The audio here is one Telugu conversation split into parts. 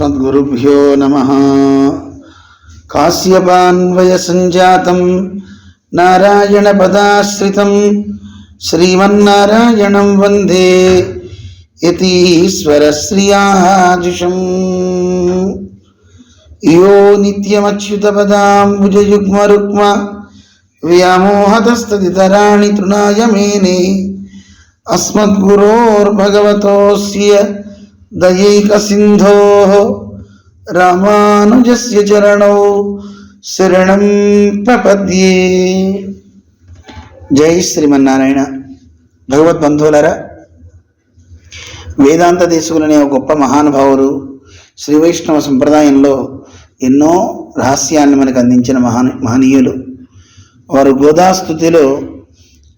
अस्मद्गुरुभ्यो नमः कास्यपान्वयसञ्जातं नारायणपदाश्रितं श्रीमन्नारायणं वन्दे यतीश्वरश्रियाजुषम् यो नित्यमच्युतपदाम्बुजयुग्मरुक्म व्यामोहतस्तदितराणि तृणाय मेने अस्मद्गुरोर्भगवतोऽस्य दयैकसिन्धोः रामानुजस्य चरणौ శరణం ప్రపద్యే జై శ్రీమన్నారాయణ భగవద్బంధువులరా వేదాంత దేశకులనే ఒక గొప్ప మహానుభావులు శ్రీ వైష్ణవ సంప్రదాయంలో ఎన్నో రహస్యాన్ని మనకు అందించిన మహాన్ మహనీయులు వారు గోదాస్థుతిలో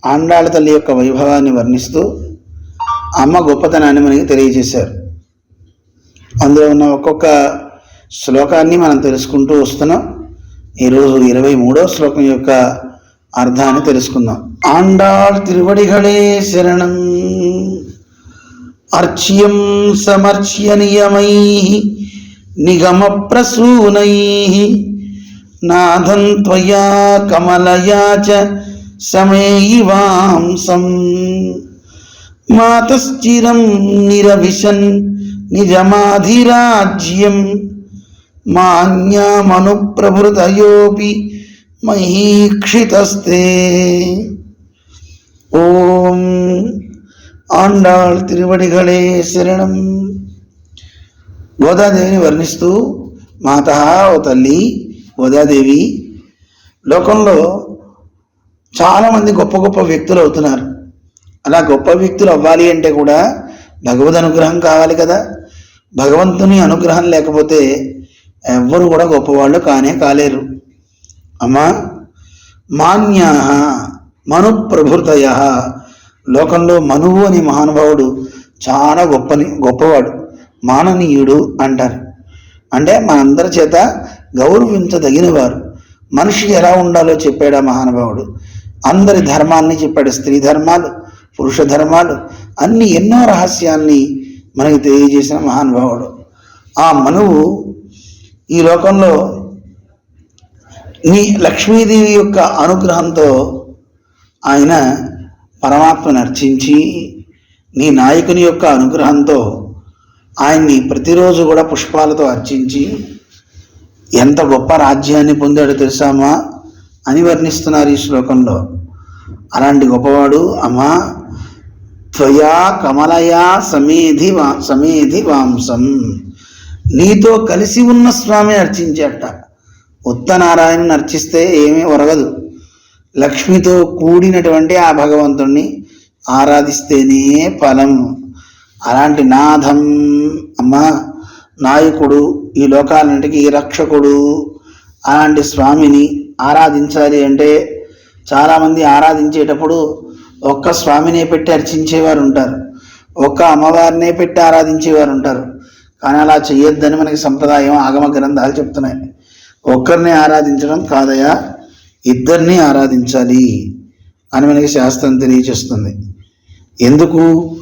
ఆండాళ తల్లి యొక్క వైభవాన్ని వర్ణిస్తూ అమ్మ గొప్పతనాన్ని మనకి తెలియజేశారు అందులో ఉన్న ఒక్కొక్క శ్లోకాన్ని మనం తెలుసుకుంటూ వస్తున్నాం. ఈరోజు ఇరవై మూడో శ్లోకం యొక్క అర్థాన్ని తెలుసుకుందాం. ఆండాళ్ తిరువడిగళే శరణం అర్చ్యం సమర్చ్య నియమై నిగమ ప్రసూనై నాథం త్వయా కమలయా చ సమేయివాంసం మాతశ్చిరం నిరవిశన్ నిజమాధిరాజ్యం మాన్యామనుప్రభృతయోపి మహీక్షితస్తే ఓం ఆండాళ్ తిరువడిగళే శరణం గోదాదేవిని వర్ణిస్తూ మాత ఓ తల్లి గోదాదేవి లోకంలో చాలామంది గొప్ప గొప్ప వ్యక్తులు అవుతున్నారు అలా గొప్ప వ్యక్తులు అవ్వాలి అంటే కూడా భగవద్ అనుగ్రహం కావాలి కదా భగవంతుని అనుగ్రహం లేకపోతే ఎవ్వరు కూడా గొప్పవాళ్ళు కానే కాలేరు. అమ్మా మాన్యా మనుప్రభుతయ. లోకంలో మనువు అనే మహానుభావుడు చాలా గొప్పని గొప్పవాడు మాననీయుడు అంటారు. అంటే మనందరి చేత గౌరవించదగినవారు. మనిషి ఎలా ఉండాలో చెప్పాడు ఆ మహానుభావుడు. అందరి ధర్మాల్ని చెప్పాడు. స్త్రీ ధర్మాలు పురుష ధర్మాలు అన్ని ఎన్నో రహస్యాల్ని మనకి తెలియజేసిన మహానుభావుడు. ఆ మనువు ఈ లోకంలో నీ లక్ష్మీదేవి యొక్క అనుగ్రహంతో ఆయన పరమాత్మను అర్చించి నీ నాయకుని యొక్క అనుగ్రహంతో ఆయన్ని ప్రతిరోజు కూడా పుష్పాలతో అర్చించి ఎంత గొప్ప రాజ్యాన్ని పొందాడో తెలుసామా అని వర్ణిస్తున్నారు ఈ శ్లోకంలో. అలాంటి గొప్పవాడు అమ్మా త్వయా కమలయా సమేధి వా సమేధి వాంసం. నీతో కలిసి ఉన్న స్వామి అర్చించేట ఉత్తనారాయణని అర్చిస్తే ఏమీ ఒరగదు. లక్ష్మితో కూడినటువంటి ఆ భగవంతుణ్ణి ఆరాధిస్తేనే ఫలం. అలాంటి నాథం అమ్మ నాయకుడు ఈ లోకాలంటికి రక్షకుడు. అలాంటి స్వామిని ఆరాధించాలి అంటే చాలామంది ఆరాధించేటప్పుడు ఒక్క స్వామినే పెట్టి అర్చించేవారు ఉంటారు. ఒక్క అమ్మవారినే పెట్టి ఆరాధించేవారు ఉంటారు. కానీ అలా చేయొద్దని మనకి సంప్రదాయం ఆగమ గ్రంథాలు చెప్తున్నాయి. ఒక్కరిని ఆరాధించడం కాదయా ఇద్దరిని ఆరాధించాలి అని మనకి శాస్త్రం తెలియచేస్తుంది. ఎందుకు?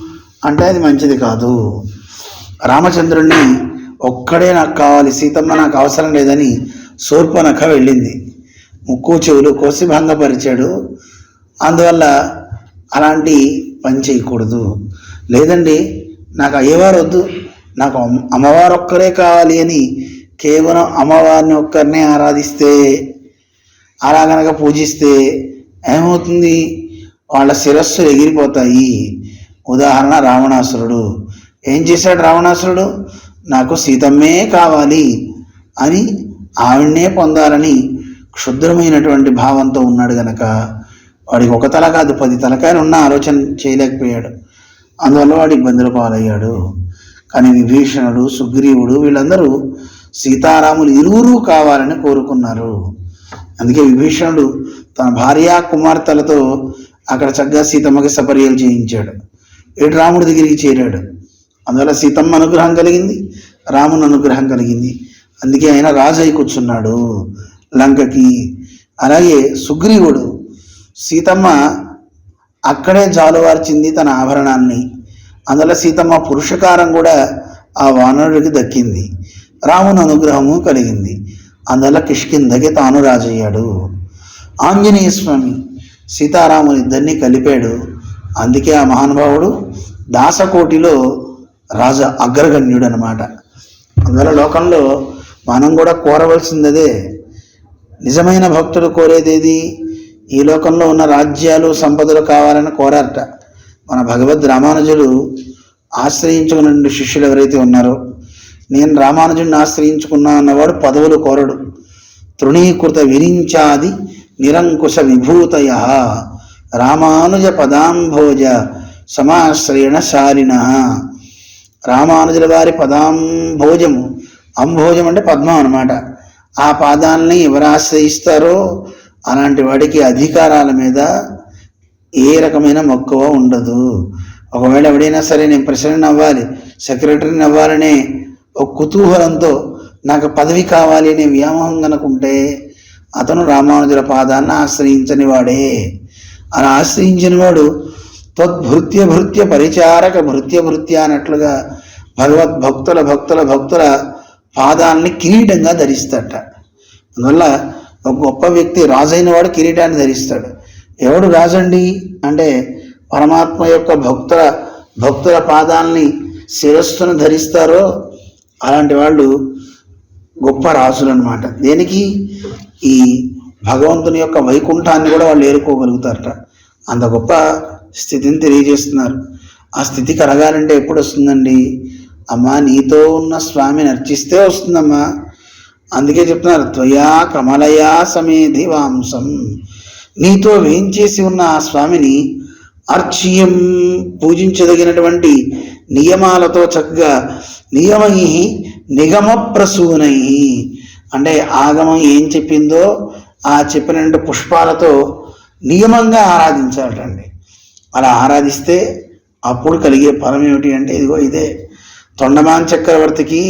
అంటే అది మంచిది కాదు. రామచంద్రుణ్ణి ఒక్కడే నాకు కావాలి సీతమ్మ నాకు అవసరం లేదని శూర్పనఖ వెళ్ళింది. ముక్కు చెవులు కోసి భంగపరిచాడు. అందువల్ల అలాంటి పని చేయకూడదు. లేదండి నాకు అయ్యవారు వద్దు. నాకు అమ్మవారు ఒక్కరే కావాలి అని కేవలం అమ్మవారిని ఒక్కరినే ఆరాధిస్తే అలా పూజిస్తే ఏమవుతుంది? వాళ్ళ శిరస్సులు ఎగిరిపోతాయి. ఉదాహరణ రావణాసురుడు. ఏం చేశాడు రావణాసురుడు? నాకు సీతమ్మే కావాలి అని ఆవిడనే పొందాలని క్షుద్రమైనటువంటి భావంతో ఉన్నాడు గనక వాడికి ఒక తల కాదు పది తలకాయలు ఉన్న ఆలోచన చేయలేకపోయాడు. అందువల్ల వాడు ఇబ్బందులు పాలయ్యాడు. కానీ విభీషణుడు సుగ్రీవుడు వీళ్ళందరూ సీతారాములు ఇరువురు కావాలని కోరుకున్నారు. అందుకే విభీషణుడు తన భార్య కుమార్తెలతో అక్కడ చక్కగా సీతమ్మకి సపర్యలు చేయించాడు. ఏడు రాముడి దగ్గరికి చేరాడు. అందువల్ల సీతమ్మ అనుగ్రహం కలిగింది రాముని అనుగ్రహం కలిగింది. అందుకే ఆయన రాజు అయి కూర్చున్నాడు లంకకి. అలాగే సుగ్రీవుడు సీతమ్మ అక్కడే జాలువార్చింది తన ఆభరణాన్ని. అందులో సీతమ్మ పురుషకారం కూడా ఆ వానరుడికి దక్కింది. రాముని అనుగ్రహము కలిగింది. అందువల్ల కిష్కిందకి తాను రాజయ్యాడు. ఆంజనేయ స్వామి సీతారాములు కలిపాడు. అందుకే ఆ మహానుభావుడు దాసకోటిలో రాజ అగ్రగణ్యుడు అనమాట అందువల్ల లోకంలో మనం కూడా కోరవలసిందదే నిజమైన భక్తుడు కోరేదేది? ఈ లోకంలో ఉన్న రాజ్యాలు సంపదలు కావాలని కోరారట. మన భగవద్ రామానుజులు ఆశ్రయించుకున్న శిష్యులు ఎవరైతే ఉన్నారో నేను రామానుజుడిని ఆశ్రయించుకున్నా అన్నవాడు పదవులు కోరడు. తృణీకృత విరించాది నిరంకుశ విభూతయ. రామానుజ పదాంభోజ సమాశ్రయణ శాలిన. రామానుజుల వారి పదాంభోజము అంభోజం అంటే పద్మం అనమాట ఆ పాదాలని ఎవరు ఆశ్రయిస్తారో అలాంటి వాడికి అధికారాల మీద ఏ రకమైన మక్కువ ఉండదు. ఒకవేళ ఎవడైనా సరే నేను ప్రెసిడెంట్ అవ్వాలి సెక్రటరీని అవ్వాలనే ఒక కుతూహలంతో నాకు పదవి కావాలి అనే వ్యామోహం కనుకుంటే అతను రామానుజుల పాదాన్ని ఆశ్రయించని వాడే. అలా ఆశ్రయించిన వాడు త్వద్భృత్య భృత్య పరిచారక భృత్య భృత్య అన్నట్లుగా భగవద్ భక్తుల భక్తుల భక్తుల పాదాలని కిరీటంగా ధరిస్తట అందువల్ల ఒక గొప్ప వ్యక్తి రాజైన వాడు కిరీటాన్ని ధరిస్తాడు. ఎవడు రాజండి? అంటే పరమాత్మ యొక్క భక్తుల భక్తుల పాదాలని శిరస్సును ధరిస్తారో అలాంటి వాళ్ళు గొప్ప రాజులు అనమాట దేనికి? ఈ భగవంతుని యొక్క వైకుంఠాన్ని కూడా వాళ్ళు ఏరుకోగలుగుతారట. అంత గొప్ప స్థితిని తెలియజేస్తున్నారు. ఆ స్థితి కలగాలంటే ఎప్పుడు వస్తుందండి? అమ్మా నీతో ఉన్న స్వామిని అర్చిస్తే వస్తుందమ్మా. అందుకే చెప్తున్నారు త్వయా కమలయా సమేధి వాంసం నీతో వేయించేసి ఉన్న ఆ స్వామిని అర్చ్యం పూజించదగినటువంటి నియమాలతో చక్కగా నియమై నిగమ ప్రసూనై అంటే ఆగమం ఏం చెప్పిందో ఆ చెప్పిన పుష్పాలతో నియమంగా ఆరాధించాలటండి. అలా ఆరాధిస్తే అప్పుడు కలిగే ఫలం ఏమిటి అంటే ఇదిగో ఇదే తొండమాన్ చక్రవర్తికి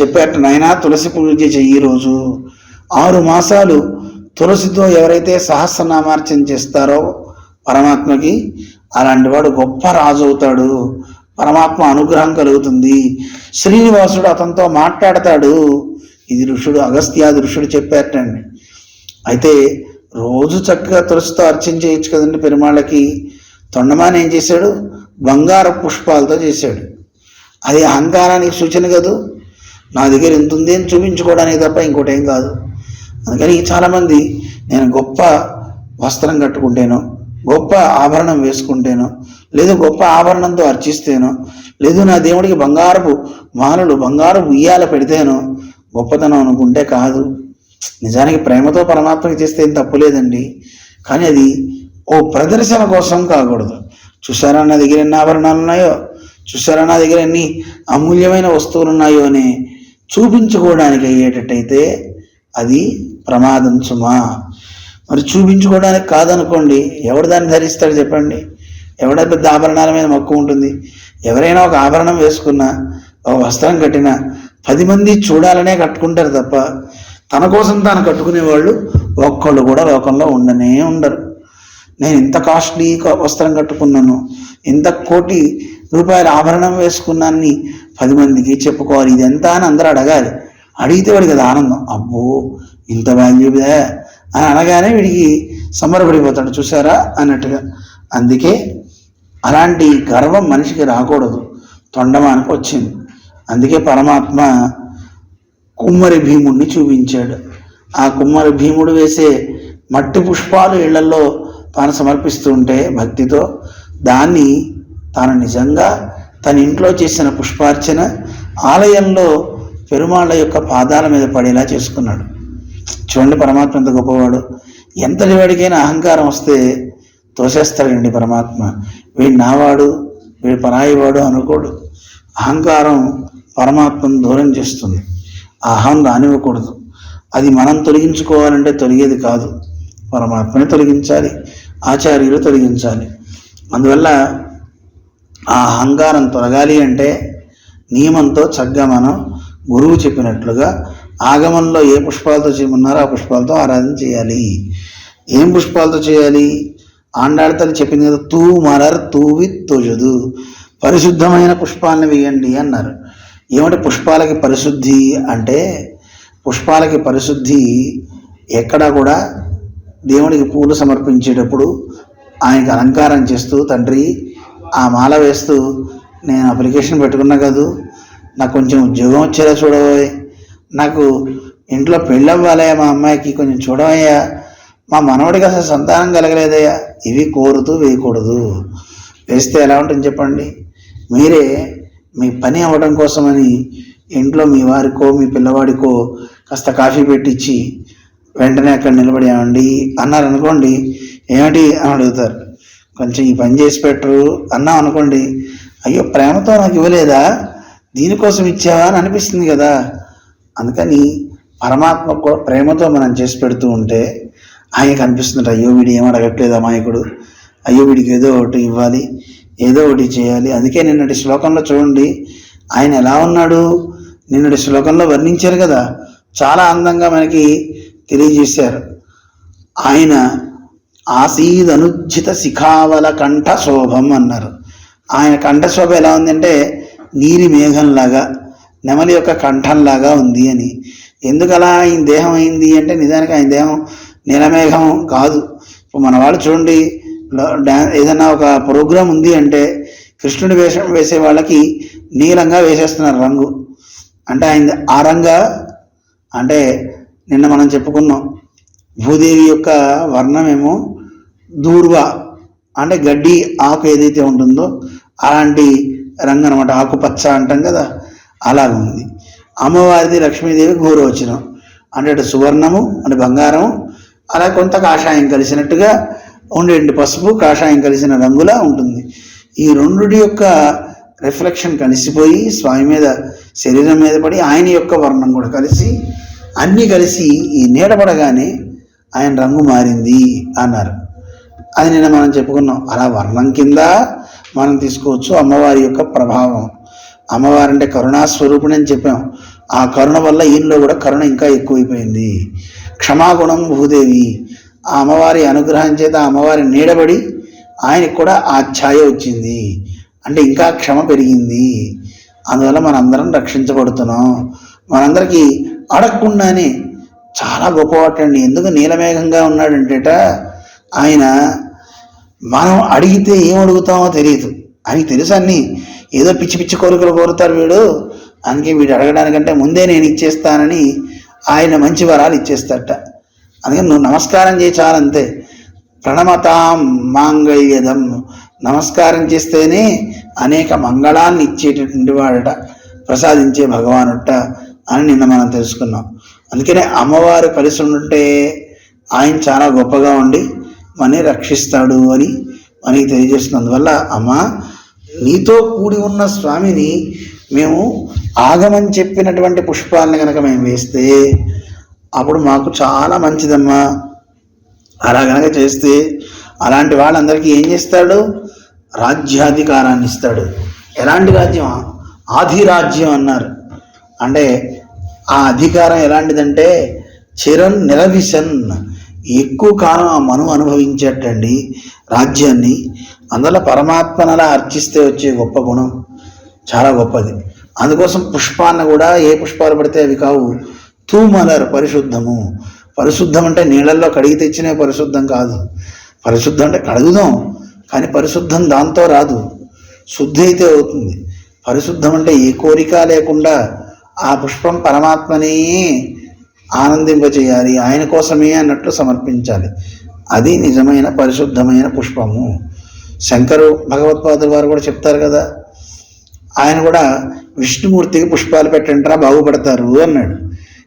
చెప్పాట నాయనా తులసి పూజ చెయ్యి రోజు ఆరు మాసాలు తులసితో ఎవరైతే సహస్రనామార్చన చేస్తారో పరమాత్మకి అలాంటి వాడు గొప్ప రాజు అవుతాడు. పరమాత్మ అనుగ్రహం కలుగుతుంది. శ్రీనివాసుడు అతనితో మాట్లాడతాడు. ఇది ఋషుడు అగస్త్యాది ఋషుడు చెప్పారటండి అయితే రోజు చక్కగా తులసితో అర్చన చేయొచ్చు కదండి పెరుమాళ్ళకి. తొండమాని ఏం చేశాడు? బంగారు పుష్పాలతో చేశాడు. అది అహంకారానికి సూచన కదూ? నా దగ్గర ఎంత ఉంది అని చూపించుకోవడానికి తప్ప ఇంకోటి ఏం కాదు. అందుకని చాలామంది నేను గొప్ప వస్త్రం కట్టుకుంటేను గొప్ప ఆభరణం వేసుకుంటేనో లేదు గొప్ప ఆభరణంతో అర్చిస్తేనో లేదు నా దేవుడికి బంగారపు మాలలు బంగారు ఉయ్యాల పెడితేనో గొప్పతనం అనుకుంటే కాదు. నిజానికి ప్రేమతో పరమాత్మకి చేస్తే ఏం తప్పులేదండి కానీ అది ఓ ప్రదర్శన కోసం కాకూడదు. చూసారా నా దగ్గర ఎన్ని ఆభరణాలు ఉన్నాయో చూసారా నా దగ్గర ఎన్ని అమూల్యమైన వస్తువులు ఉన్నాయో అని చూపించుకోవడానికి అయ్యేటట్టయితే అది ప్రమాదం సుమా. మరి చూపించుకోవడానికి కాదనుకోండి ఎవడు దాన్ని ధరిస్తాడు చెప్పండి? ఎవడ పెద్ద ఆభరణాల మీద మక్కువ ఉంటుంది. ఎవరైనా ఒక ఆభరణం వేసుకున్నా ఒక వస్త్రం కట్టినా పది మంది చూడాలనే కట్టుకుంటారు తప్ప తన కోసం తాను కట్టుకునే వాళ్ళు ఒక్కళ్ళు కూడా లోకంలో ఉండనే ఉండరు. నేను ఇంత కాస్ట్లీ వస్త్రం కట్టుకున్నాను ఇంత కోటి రూపాయల ఆభరణం వేసుకున్నాన్ని పది మందికి చెప్పుకోవాలి ఇది ఎంత అని అందరూ అడగాలి. అడిగితే వాడికి అది ఆనందం. అబ్బో ఇంత వాల్యూబే అని అనగానే వీడికి సంబరపడిపోతాడు చూసారా అన్నట్టుగా. అందుకే అలాంటి గర్వం మనిషికి రాకూడదు. తొండమానికి వచ్చింది. అందుకే పరమాత్మ కుమ్మరి భీముడిని చూపించాడు. ఆ కుమ్మరి భీముడు వేసే మట్టి పుష్పాలు ఇళ్ళలో తాను సమర్పిస్తూ ఉంటే భక్తితో దాన్ని తాను నిజంగా తన ఇంట్లో చేసిన పుష్పార్చన ఆలయంలో పెరుమాళ్ళ యొక్క పాదాల మీద పడేలా చేసుకున్నాడు. చూడండి పరమాత్మ ఎంత గొప్పవాడు. ఎంతటి వాడికైనా అహంకారం వస్తే తోసేస్తాడండి పరమాత్మ. వీడు నావాడు వీడు పరాయివాడు అనుకోడు. అహంకారం పరమాత్మను దూరం చేస్తుంది. ఆ అహం రానివ్వకూడదు. అది మనం తొలగించుకోవాలంటే తొలగేది కాదు. పరమాత్మని తొలగించాలి. ఆచార్యులు తొలగించాలి. అందువల్ల ఆ అహంకారం తొలగాలి అంటే నియమంతో చక్కగా మనం గురువు చెప్పినట్లుగా ఆగమంలో ఏ పుష్పాలతో చేయమన్నారో ఆ పుష్పాలతో ఆరాధన చేయాలి. ఏం పుష్పాలతో చేయాలి? ఆండాడతలు చెప్పింది కదా తూ మరర్ తూవి తొజదు. పరిశుద్ధమైన పుష్పాలను వేయండి అన్నారు. ఏమంటే పుష్పాలకి పరిశుద్ధి అంటే పుష్పాలకి పరిశుద్ధి ఎక్కడా కూడా దేవుడికి పూలు సమర్పించేటప్పుడు ఆయనకి అలంకారం చేస్తూ తండ్రి ఆ మాల వేస్తూ నేను అప్లికేషన్ పెట్టుకున్నా కదూ నాకు కొంచెం ఉద్యోగం వచ్చేలా చూడబోయే నాకు ఇంట్లో పెళ్ళవ్వాలయ్యా మా అమ్మాయికి కొంచెం చూడవయ్యా. మా మనవడికి అసలు సంతానం కలగలేదయ్యా. ఇవి కోరుతూ వేయకూడదు. వేస్తే ఎలా ఉంటుంది చెప్పండి? మీరే మీ పని అవ్వడం కోసమని ఇంట్లో మీ వారికో మీ పిల్లవాడికో కాస్త కాఫీ పెట్టించి వెంటనే అక్కడ నిలబడి ఏమండి? అన్నారు అనుకోండి. ఏమిటి అని అడుగుతారు. కొంచెం ఈ పని చేసి పెట్టరు. అన్నాం అనుకోండి. అయ్యో ప్రేమతో నాకు ఇవ్వలేదా? దీనికోసం ఇచ్చావా అని అనిపిస్తుంది కదా. అందుకని పరమాత్మ ప్రేమతో మనం చేసి పెడుతూ ఉంటే ఆయనకు అనిపిస్తుంది అయ్యో వీడు ఏం అడగట్లేదు అమాయకుడు. అయ్యో వీడికి ఏదో ఒకటి ఇవ్వాలి. ఏదో ఒకటి చేయాలి. అందుకే నిన్నటి శ్లోకంలో చూడండి ఆయన ఎలా ఉన్నాడు? నిన్నటి శ్లోకంలో వర్ణించారు కదా. చాలా అందంగా మనకి తెలియజేశారు. ఆయన ఆసీదనుజ్జిత శిఖావల కంఠ శోభం అన్నారు. ఆయన కంఠశోభ ఎలా ఉందంటే నీలి మేఘంలాగా నెమలి యొక్క కంఠంలాగా ఉంది అని. ఎందుకు అలా ఆయన దేహం అయింది అంటే నిజానికి ఆయన దేహం నీలమేఘం కాదు. ఇప్పుడు మన వాళ్ళు చూడండి ఏదైనా ఒక ప్రోగ్రాం ఉంది అంటే కృష్ణుడి వేషం వేసే వాళ్ళకి నీలంగా వేసేస్తున్నారు రంగు. అంటే ఆయన ఆ రంగా అంటే నిన్న మనం చెప్పుకున్నాం. భూదేవి యొక్క వర్ణమేమో దూర్వ అంటే గడ్డి ఆకు ఏదైతే ఉంటుందో అలాంటి రంగు అనమాట ఆకుపచ్చ అంటాం కదా అలాగ ఉంది. అమ్మవారిది లక్ష్మీదేవి గౌరవచనం అంటే అటు సువర్ణము అంటే బంగారము అలా కొంత కాషాయం కలిసినట్టుగా ఉండేటి పసుపు కాషాయం కలిసిన రంగులా ఉంటుంది. ఈ రెండుటి యొక్క రిఫ్లెక్షన్ కలిసిపోయి స్వామి మీద శరీరం మీద పడి ఆయన యొక్క వర్ణం కూడా కలిసి అన్నీ కలిసి ఈ నీడపడగానే ఆయన రంగు మారింది అన్నారు. అది నిన్న మనం చెప్పుకున్నాం. అలా వర్ణం కింద మనం తీసుకోవచ్చు అమ్మవారి యొక్క ప్రభావం. అమ్మవారు అంటే కరుణాస్వరూపిణి అని చెప్పాం. ఆ కరుణ వల్ల ఈయనలో కూడా కరుణ ఇంకా ఎక్కువైపోయింది. క్షమాగుణం భూదేవి ఆ అమ్మవారి అనుగ్రహం చేత ఆ అమ్మవారి నీడబడి ఆయనకు కూడా ఆ ఛాయ వచ్చింది. అంటే ఇంకా క్షమ పెరిగింది. అందువల్ల మనందరం రక్షించబడుతున్నాం. మనందరికీ అడగకుండానే చాలా గొప్పవాటండి ఎందుకు నీలమేఘంగా ఉన్నాడంటేట ఆయన మనం అడిగితే ఏం అడుగుతామో తెలియదు ఆయనకి తెలుసు అన్ని? ఏదో పిచ్చి పిచ్చి కోరికలు కోరుతారు వీడు. అందుకే వీడు అడగడానికంటే ముందే నేను ఇచ్చేస్తానని ఆయన మంచి వరాలు ఇచ్చేస్తాడట. అందుకని నువ్వు నమస్కారం చేయి చాలంతే. ప్రణమతాం మాంగళ్యదం. నమస్కారం చేస్తేనే అనేక మంగళాన్ని ఇచ్చేటటువంటి వాడట ప్రసాదించే భగవానుట. అని నిన్న మనం తెలుసుకున్నాం. అందుకనే అమ్మవారు కలిసి ఉంటే ఆయన చాలా గొప్పగా ఉండి మనని రక్షిస్తాడు అని మనకి తెలియజేస్తున్నందువల్ల అమ్మ నీతో కూడి ఉన్న స్వామిని మేము ఆగమని చెప్పినటువంటి పుష్పాలను కనుక మేము వేస్తే అప్పుడు మాకు చాలా మంచిదమ్మా. అలా గనక చేస్తే అలాంటి వాళ్ళందరికీ ఏం చేస్తాడు? రాజ్యాధికారాన్ని ఇస్తాడు. ఎలాంటి రాజ్యం ఆధిరాజ్యం అన్నారు. అంటే ఆ అధికారం ఎలాంటిదంటే చిరన్ నిరవిశన్ ఎక్కువ కాలం ఆ మను అనుభవించేటండి రాజ్యాన్ని. అందులో పరమాత్మనలా అర్చిస్తే వచ్చే గొప్ప గుణం చాలా గొప్పది. అందుకోసం పుష్పాన్ని కూడా ఏ పుష్పాలు పడితే అవి కావు. తూమలర్ పరిశుద్ధము. పరిశుద్ధం అంటే నీళ్ళల్లో కడిగి తెచ్చినే పరిశుద్ధం కాదు. పరిశుద్ధం అంటే కడుగుదాం కానీ పరిశుద్ధం దాంతో రాదు. శుద్ధి అయితే అవుతుంది. పరిశుద్ధం అంటే ఏ కోరిక లేకుండా ఆ పుష్పం పరమాత్మని ఆనందింపచేయాలి ఆయన కోసమే అన్నట్లు సమర్పించాలి. అది నిజమైన పరిశుద్ధమైన పుష్పము. శంకరు భగవత్పాదుల వారు కూడా చెప్తారు కదా ఆయన కూడా విష్ణుమూర్తికి పుష్పాలు పెట్టంటారా బాగుపడతారు అన్నాడు.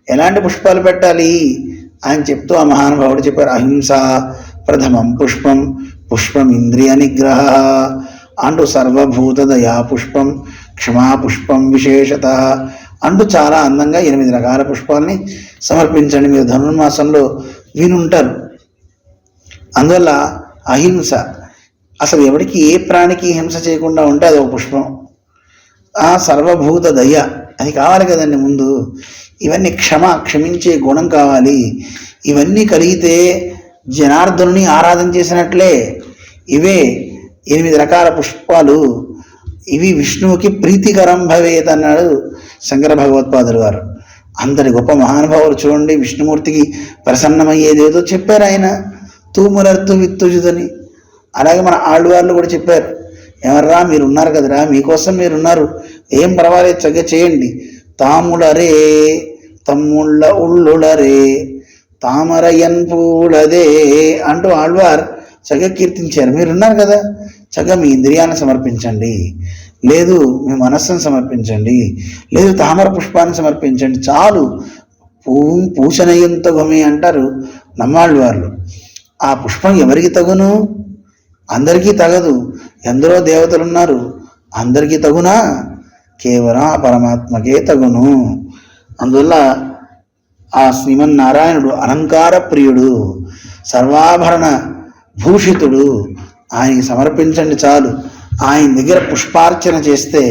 ఎలాంటి పుష్పాలు పెట్టాలి? ఆయన చెప్తూ ఆ మహానుభావుడు చెప్పారు అహింస ప్రథమం పుష్పం పుష్పం ఇంద్రియ నిగ్రహ అంటూ సర్వభూత దయా పుష్పం క్షమా పుష్పం విశేషత అంటూ చాలా అందంగా ఎనిమిది రకాల పుష్పాల్ని సమర్పించండి. మీరు ధనుర్మాసంలో వినుంటారు అందువల్ల అహింస. అసలు ఎవరికి ఏ ప్రాణికి హింస చేయకుండా ఉంటే అది ఒక పుష్పం. ఆ సర్వభూత దయ అది కావాలి కదండి ముందు. ఇవన్నీ క్షమ క్షమించే గుణం కావాలి. ఇవన్నీ కలిగితే జనార్దనుని ఆరాధన చేసినట్లే. ఇవే ఎనిమిది రకాల పుష్పాలు. ఇవి విష్ణువుకి ప్రీతికరం భవేత్ అన్నాడు శంకర భగవత్పాదులు గారు. అంతటి గొప్ప మహానుభావులు చూడండి విష్ణుమూర్తికి ప్రసన్నమయ్యేదేదో చెప్పారు ఆయన. తూములర్తు విత్తుజుదని. అలాగే మన ఆళ్ళవార్లు కూడా చెప్పారు. ఎవర్రా మీరు ఉన్నారు కదరా మీకోసం మీరు ఉన్నారు ఏం పర్వాలేదు చక్కగా చేయండి. తాములరే తమ్ముళ్ళ ఉళ్ళులరే తామరయన్ పూలదే అంటూ ఆళ్వార్ చక్కగా కీర్తించారు. మీరు ఉన్నారు కదా? చక్కగా మీ ఇంద్రియాన్ని సమర్పించండి. లేదు మీ మనస్సును సమర్పించండి. లేదు తామర పుష్పాన్ని సమర్పించండి. చాలు. పూ పూసనయంత భూమి అంటారు నమ్మాళ్ళు వాళ్ళు. ఆ పుష్పం ఎవరికి తగును? అందరికీ తగదు. ఎందరో దేవతలు ఉన్నారు అందరికీ తగునా? కేవలం ఆ పరమాత్మకే తగును. అందువల్ల ఆ శ్రీమన్నారాయణుడు అలంకార ప్రియుడు సర్వాభరణ భూషితుడు ఆయనకి సమర్పించండి చాలు. ఆయన దగ్గర పుష్పార్చన చేస్తే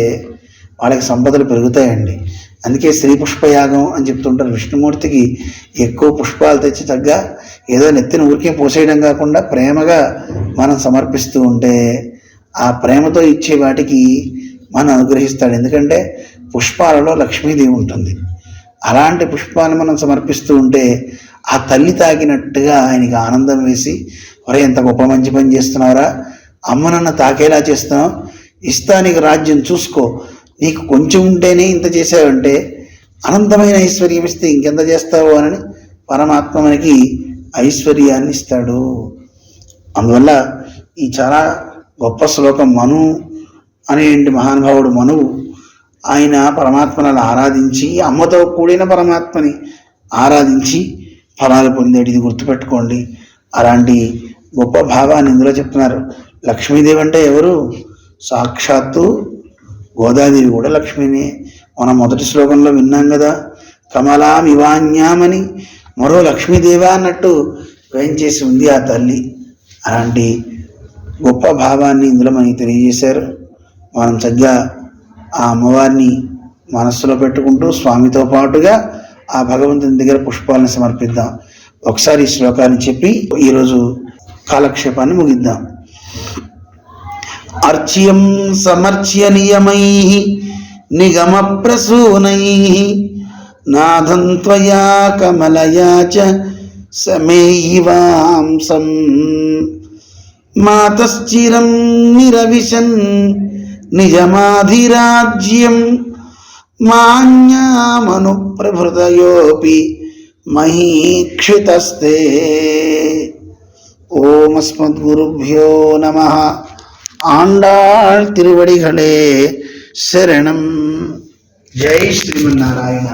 వాళ్ళకి సంపదలు పెరుగుతాయండి. అందుకే శ్రీ పుష్పయాగం అని చెప్తుంటారు విష్ణుమూర్తికి. ఎక్కువ పుష్పాలు తెచ్చి తగ్గ ఏదో నెత్తిన ఊరికే పోసేయడం కాకుండా ప్రేమగా మనం సమర్పిస్తూ ఉంటే ఆ ప్రేమతో ఇచ్చే వాటికి మనం అనుగ్రహిస్తాడు. ఎందుకంటే పుష్పాలలో లక్ష్మీదేవి ఉంటుంది. అలాంటి పుష్పాన్ని మనం సమర్పిస్తూ ఉంటే ఆ తల్లి తాకినట్టుగా ఆయనకి ఆనందం వేసి ఒరే ఎంత గొప్ప మంచి పని చేస్తున్నావురా. అమ్మ నన్ను తాకేలా చేస్తున్నావు. ఇస్తా నీకు రాజ్యం చూసుకో. నీకు కొంచెం ఉంటేనే ఇంత చేసావంటే అనంతమైన ఐశ్వర్యం ఇస్తే ఇంకెంత చేస్తావు? అని పరమాత్మ మనకి ఐశ్వర్యాన్ని ఇస్తాడు. అందువల్ల ఈ చాలా గొప్ప శ్లోకం మను అనేటి మహానుభావుడు మనువు ఆయన పరమాత్మను ఆరాధించి అమ్మతో కూడిన పరమాత్మని ఆరాధించి ఫలాలు పొందేటిది గుర్తుపెట్టుకోండి. అలాంటి గొప్ప భావాన్ని ఇందులో చెప్తున్నారు. లక్ష్మీదేవి అంటే ఎవరు? సాక్షాత్తు గోదాదేవి కూడా లక్ష్మిని. మనం మొదటి శ్లోకంలో విన్నాం కదా కమలామివాన్యామని మరో లక్ష్మీదేవి అన్నట్టు వేయించేసి ఉంది ఆ తల్లి. అలాంటి గొప్ప భావాన్ని ఇందులో మనకి తెలియజేశారు. మనం సరిగ్గా ఆ అమ్మవారిని మనస్సులో పెట్టుకుంటూ స్వామితో పాటుగా ఆ భగవంతుని దగ్గర పుష్పాలను సమర్పిద్దాం. ఒకసారి ఈ శ్లోకాన్ని చెప్పి ఈరోజు కాలక్షేపాన్ని ముగిద్దాం. అర్చ్యం సమర్చ్య నియమై నిగమ ప్రసూనై నాథం త్వయా కమలయా చ సమేయివాంసం మాతశ్చిరం నిరవిశన్ నిజమాధిరాజ్యం మాన్యామను ప్రభృతయోపి మహీక్షితస్తే ఓమస్మద్గురుభ్యో నమ ఆండాళ్ తిరువడిகளே శరణం జై శ్రీమన్నారాయణ